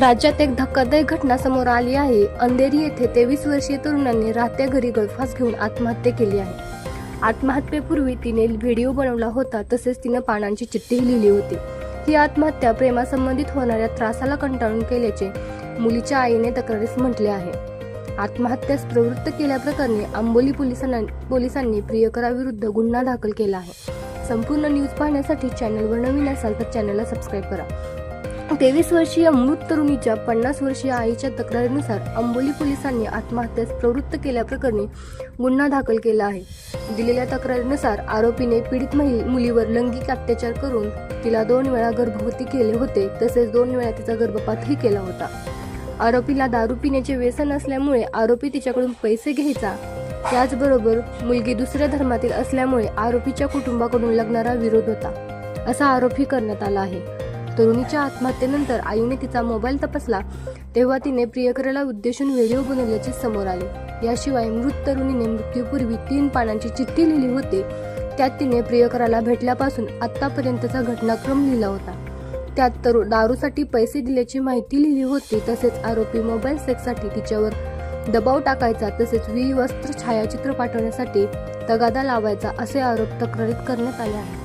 राज्यात एक धक्कादायक घटना समोर आली आहे. अंधेरी येथे तेवीस वर्षीय तरुणांनी राहत्या घरी गळफास घेऊन आत्महत्या केली आहे. आत्महत्येपूर्वी तिने व्हिडिओ बनवला होता तसेच तिनं पानांची चिठ्ठी लिहिली होती. ही आत्महत्या प्रेमासंबंधित होणाऱ्या त्रासाला कंटाळून केल्याचे मुलीच्या आईने तक्रारीस म्हटले आहे. आत्महत्यास प्रवृत्त केल्याप्रकरणी आंबोली पोलिसांना पोलिसांनी प्रियकराविरुद्ध गुन्हा दाखल केला आहे. संपूर्ण न्यूज पाहण्यासाठी चॅनलवर नवीन असाल तर चॅनलला सबस्क्राईब करा. तेवीस वर्षीय मृत तरुणीच्या पन्नास वर्षीय आईच्या तक्रारीनुसार अंबोली पोलिसांनी आत्महत्यास प्रवृत्त केल्याप्रकरणी गुन्हा दाखल केला आहे. दिलेल्या तक्रारीनुसार आरोपीने पीडित महि- मुलीवर लैंगिक अत्याचार करून तिला दोन वेळा गर्भवती केले होते तसेच दोन वेळा तिचा गर्भपातही केला होता. आरोपीला दारू पिण्याचे व्यसन असल्यामुळे आरोपी तिच्याकडून पैसे घ्यायचा. त्याचबरोबर मुलगी दुसऱ्या धर्मातील असल्यामुळे आरोपीच्या कुटुंबाकडून लागणारा विरोध होता असा आरोपही करण्यात आला आहे. तरुणीच्या आत्महत्येनंतर आईने तिचा मोबाईल तपासला तेव्हा तिने प्रियकराला उद्देशून व्हिडिओ बनवल्याचे समोर आले. याशिवाय मृत तरुणीने मृत्यूपूर्वी तीन पानांची चिठ्ठी लिहिली होती. त्यात तिने प्रियकराला भेटल्यापासून आतापर्यंतचा घटनाक्रम लिहिला होता. त्यात तरुण दारूसाठी पैसे दिल्याची माहिती लिहिली होती तसेच आरोपी मोबाईल सेक्ससाठी तिच्यावर दबाव टाकायचा तसेच विवस्त्र छायाचित्र पाठवण्यासाठी तगादा लावायचा असे आरोप तक्रारीत करण्यात आले आहेत.